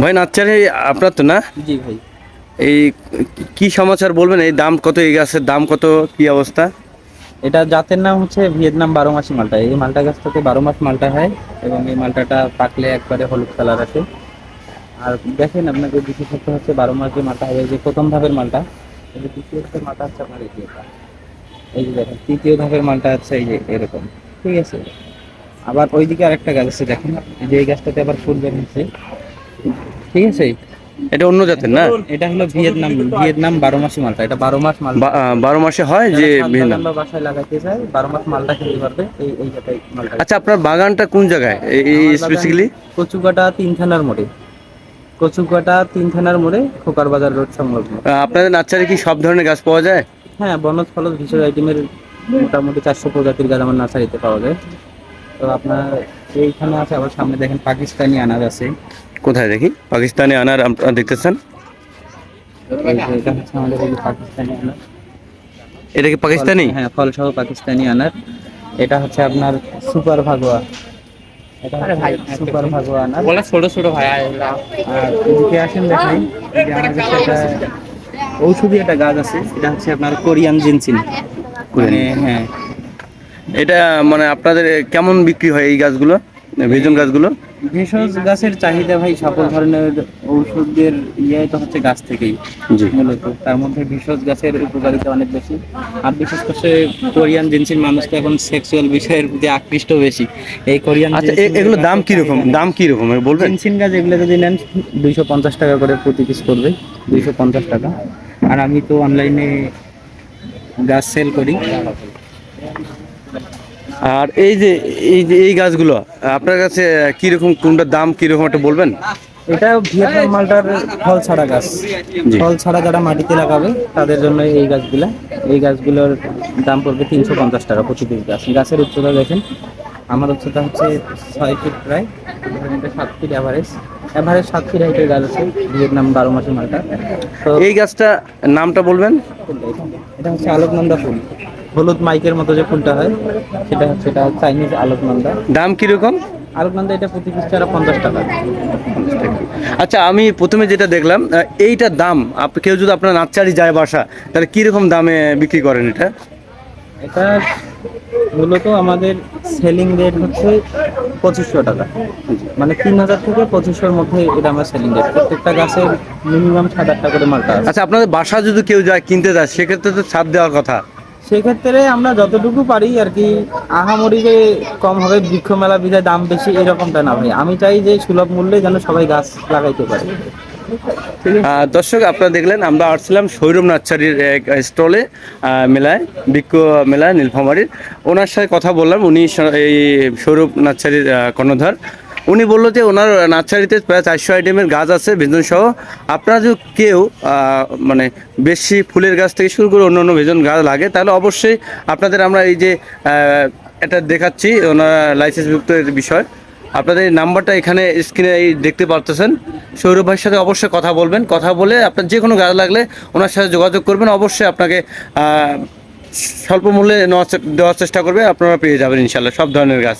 ভাই নার্সারি আপনার তো না? জি ভাই। এই কি সমাচার বলবেন? এই দাম কত এই গাছের দাম কত? কি অবস্থা? এটা জাতের নাম হচ্ছে ভিয়েতনাম বারো মাসি মালটা। এই মালটা গাছটাতে বারো মাস মালটা হয় এবং এই মালটাটা পাকলে একবারে হলুদ কালার আসে। আর দেখেন আপনাকে বিশেষত্ব হচ্ছে বারো মাস যে মালটা হবে যে প্রথম ধাপের মালটা দ্বিতীয় মালটা হচ্ছে আপনার এই যে এই যে দেখেন তৃতীয় ধাপের মালটা হচ্ছে এই যে এরকম। ঠিক আছে? আবার ওইদিকে আরেকটা গাছ আছে দেখেন। যে এই গাছটাতে আবার ফুল বের হচ্ছে ঠিক আছে? এটা অন্য জাতের না? এটা হলো ভিয়েতনাম ভিয়েতনাম বারো মাসি মালটা এটা বারো মাস আহ, বারো মাসে হয় যে বা বাসায় লাগাইতে চায় বারো মাস মালটা খেতে পারবে এই এই জাতের মালটা। আচ্ছা আপনার বাগানটা কোন জায়গায়? এই- কচুকাটা তিন থানার মোড়ে। কচুকাটা তিন থানার মোড়ে খোকার বাজার রোড সংলগ্ন। আপনাদের নার্সারি কি সব ধরনের গাছ পাওয়া যায়? হ্যাঁ বনজ ফলজ ভীষণ আইটেমের মোটামুটি চারশো প্রজাতির গাছ আমার নার্সারিতে পাওয়া যায়। তো আপনার এইখানে আছে আবার সামনে দেখেন পাকিস্তানি আনার আছে। কোথায় দেখি? পাকিস্তানি আনার আপনারা দেখতেছেন? এটা কি পাকিস্তানি? হ্যাঁ ফল সহ পাকিস্তানি আনার। এটা হচ্ছে আপনার সুপার ভাগোয়া। এটা সুপার ভাগোয়া আনার। বলে ছোট ছোট ভাই আর এদিকে আসেন একটা ঔষধি একটা গাছ আছে এটা হচ্ছে আপনার কোরিয়ান জিনসিন। মানে হ্যাঁ এটা মানে আপনাদের কেমন বিক্রি হয় এই গাছগুলো ভেজন গাছগুলো? ভেষজ গাছের চাহিদা ভাই সকল ধরনের ঔষধের ইয়ে তো হচ্ছে গাছ থেকেই মূলত। তার মধ্যে ভেষজ গাছের উপকারিতা অনেক বেশি। আর বিশেষ করে কোরিয়ান জিনসিন মানুষ তো এখন সেক্সুয়াল বিষয়ের প্রতি আকৃষ্ট বেশি। এই কোরিয়ান আচ্ছা এ- এগুলোর দাম কি রকম দাম কি রকম বলবেন? জিনসিন গাছ এগুলো যদি নেন দুইশো পঞ্চাশ টাকা করে প্রতি পিস করবে দুইশো পঞ্চাশ টাকা। আর আমি তো অনলাইনে গাছ সেল করি। আর এই যে এই যে এই গাছগুলো আপনার কাছে কি রকম কোনটার দাম কি রকম একটা বলবেন? এটা ভিয়েতনাম মালটার ফল ছাড়া গাছ। ফল ছাড়া যারা মাটিতে লাগাবে তাদের জন্য এই গাছগুলা। এই গাছগুলোর দাম পড়বে তিনশো পঞ্চাশ টাকা প্রতি পিস গাছ। গাছের উচ্চতা দেখেন আমার উচ্চতা হচ্ছে ছয় ফিট প্রায় সাত ফিট অ্যাভারেজ অ্যাভারেজ সাত ফিট হাইটের গাছ আছে ভিয়েতনাম বারো মাসের মালটা। তো এই গাছটা নামটা বলবেন? এটা হচ্ছে আলোকনন্দা ফুল। হলুদ মাইকের মতো যে ফুলটা হয় সেটা হচ্ছে এটা চাইনিজ আলোকনন্দা। দাম কি রকম আলোকনন্দা এটা প্রতি পিস ছাড়া পঞ্চাশ টাকা। আচ্ছা আমি প্রথমে যেটা দেখলাম এইটার দাম কেউ যদি আপনার নার্সারি যায় বাসা তাহলে কি রকম দামে বিক্রি করেন এটা? এটা মূলত আমাদের সেলিং রেট হচ্ছে পঁচিশশো টাকা। মানে তিন হাজার থেকে পঁচিশশোর মধ্যে এটা আমার সেলিং রেট প্রত্যেকটা গাছের মিনিমাম সাত আটটা করে মালটা আচ্ছা আপনাদের বাসা যদি কেউ যায় কিনতে যায় সেক্ষেত্রে তো ছাড় দেওয়ার কথা। সেক্ষেত্রে আমরা যতটুকু পারি আর কি, আহামরি যে কম হবে বৃক্ষ মেলা বিধায় দাম বেশি, এরকমটা না ভাই। আমি চাই যে সুলভ মূল্যে যেন সবাই গাছ লাগাইতে পারে। দর্শক, আপনারা দেখলেন, আমরা আসছিলাম সৌরভ নার্সারির এক স্টলে মেলায়, বৃক্ষ মেলায় নীলফামারীর। ওনার সাথে কথা বললাম, উনি এই সৌরভ নার্সারির কর্ণধার। উনি বলল যে ওনার নার্সারিতে প্রায় চারশো আইটেমের গাছ আছে, ভেজন সহ। আপনারা যদি কেউ মানে বেশি ফুলের গাছ থেকে শুরু করে অন্য অন্য ভেজন গাছ লাগে, তাহলে অবশ্যই আপনাদের আমরা এই যে এটা দেখাচ্ছি, ওনার লাইসেন্সভুক্ত বিষয়। আপনাদের নাম্বারটা এখানে স্ক্রিনে দেখতে পারতেছেন। সৌরভ ভাইয়ের সাথে অবশ্যই কথা বলবেন। কথা বলে আপনার যে কোনো গাছ লাগলে ওনার সাথে যোগাযোগ করবেন। অবশ্যই আপনাকে স্বল্প মূল্যে নেওয়ার দেওয়ার চেষ্টা করবে, আপনারা পেয়ে যাবেন ইনশাল্লাহ সব ধরনের গাছ।